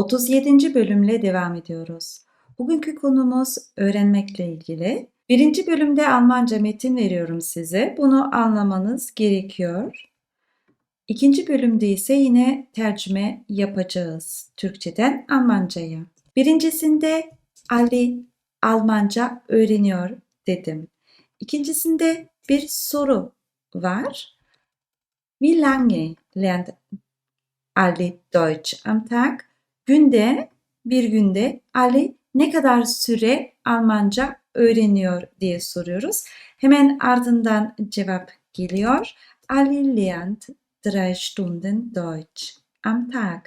37. bölümle devam ediyoruz. Bugünkü konumuz öğrenmekle ilgili. Birinci bölümde Almanca metin veriyorum size. Bunu anlamanız gerekiyor. İkinci bölümde ise yine tercüme yapacağız Türkçeden Almanca'ya. Birincisinde Ali Almanca öğreniyor dedim. İkincisinde bir soru var. Wie lange lernt Ali Deutsch am Tag? Günde, bir günde Ali ne kadar süre Almanca öğreniyor diye soruyoruz. Hemen ardından cevap geliyor. Ali lernt drei Stunden Deutsch am Tag.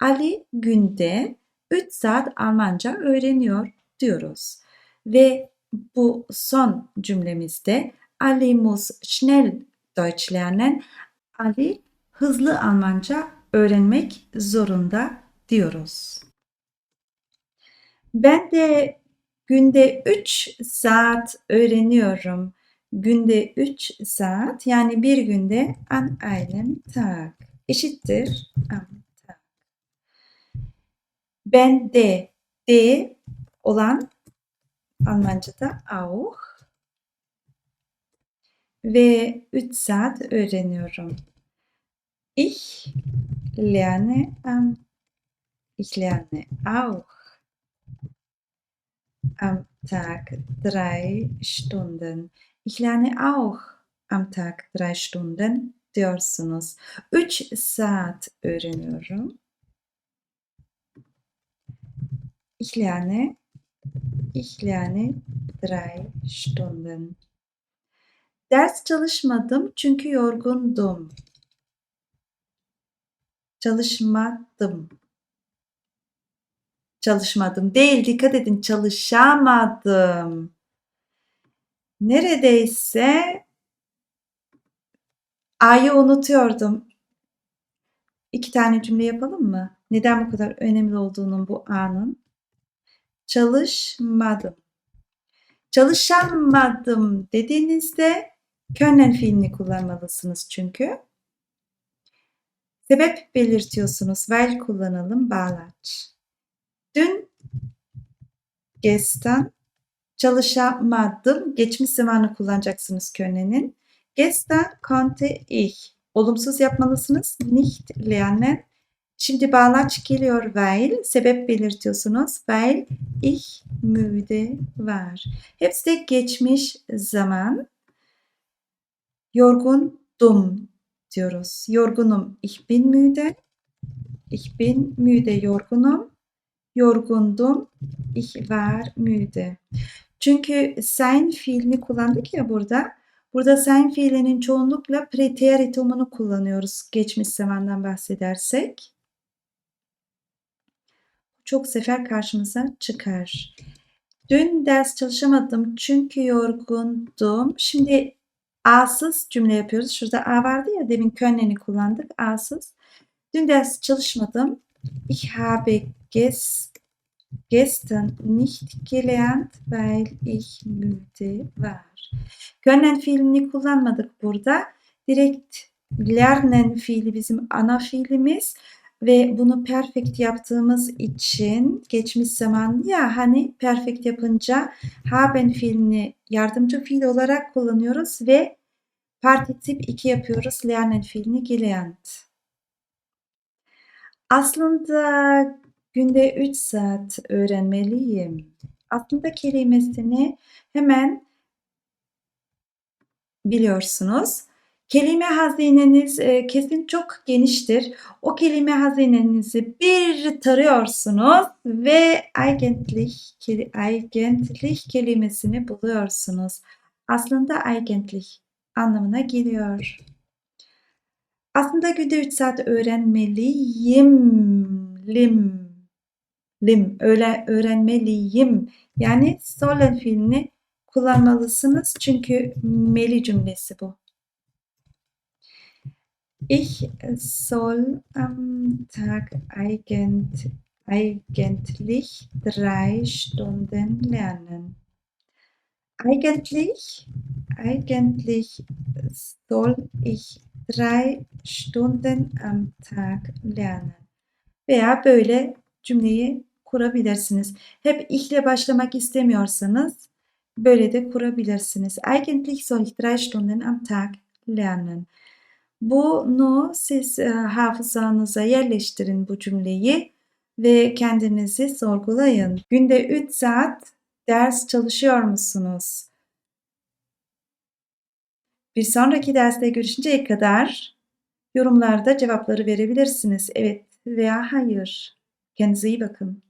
Ali günde 3 saat Almanca öğreniyor diyoruz. Ve bu son cümlemizde Ali muss schnell Deutsch lernen. Ali hızlı Almanca öğrenmek zorunda diyoruz. Ben de günde 3 saat öğreniyorum. Günde 3 saat yani bir günde an einem Tag eşittir. Ben de de olan Almanca'da auch ve 3 saat öğreniyorum. Ich lerne am ich lerne auch am Tag drei Stunden. Ich lerne auch am Tag drei Stunden diyorsunuz. 3 saat öğreniyorum. Ich lerne ich lerne drei Stunden. Ders çalışmadım çünkü yorgundum. Çalışmadım. Çalışmadım değil, dikkat edin çalışamadım. Neredeyse A'yı unutuyordum. İki tane cümle yapalım mı? Neden bu kadar önemli olduğunun bu A'nın? Çalışmadım. Çalışamadım dediğinizde können fiilini kullanmalısınız çünkü. Sebep belirtiyorsunuz. Weil kullanalım bağlaç. Dün gestern çalışamadım. Geçmiş zamanı kullanacaksınız könnenin. Gestern konnte ich. Olumsuz yapmalısınız. Nicht lernen. Şimdi bağlaç geliyor weil. Sebep belirtiyorsunuz. Weil ich müde var. Hepsi de geçmiş zaman. Yorgundum diyoruz. Yorgunum. Ich bin müde. Ich bin müde. Yorgunum. Yorgundum. Ich war müde. Çünkü sein fiilini kullandık ya burada. Burada sein fiilinin çoğunlukla preteritumunu kullanıyoruz geçmiş zamandan bahsedersek. Çok sefer karşımıza çıkar. Dün ders çalışamadım çünkü yorgundum. Şimdi A'sız cümle yapıyoruz. Şurada A vardı ya demin könneni kullandık. A'sız. Dün ders çalışmadım. Ich habe ges gestern nicht gelernt, weil ich müde war. Können fiilini kullanmadık burada. Direkt lernen fiili bizim ana fiilimiz ve bunu perfect yaptığımız için geçmiş zaman ya hani perfect yapınca haben fiilini yardımcı fiil olarak kullanıyoruz ve particip 2 yapıyoruz lernen fiilini gelernt. Aslında günde 3 saat öğrenmeliyim. Aslında kelimesini hemen biliyorsunuz. Kelime hazineniz e, kesin çok geniştir. O kelime hazinenizi bir tarıyorsunuz ve eigentlich, eigentlich kelimesini buluyorsunuz. Aslında eigentlich anlamına geliyor. Aslında günde 3 saat öğrenmeliyim. Lim. Lim. Öyle öğrenmeliyim. Yani sollen fiilini kullanmalısınız. Çünkü meli cümlesi bu. Ich soll am Tag eigent, eigentlich drei Stunden lernen. Eigentlich, eigentlich soll ich drei Stunden am Tag lernen. Veya böyle cümleyi kurabilirsiniz. Hep ich ile başlamak istemiyorsanız böyle de kurabilirsiniz. Eigentlich soll ich drei Stunden am Tag lernen. Bunu siz e, hafızanıza yerleştirin bu cümleyi ve kendinizi sorgulayın. Günde 3 saat ders çalışıyor musunuz? Bir sonraki derste görüşünceye kadar yorumlarda cevapları verebilirsiniz. Evet veya hayır. Kendinize iyi bakın.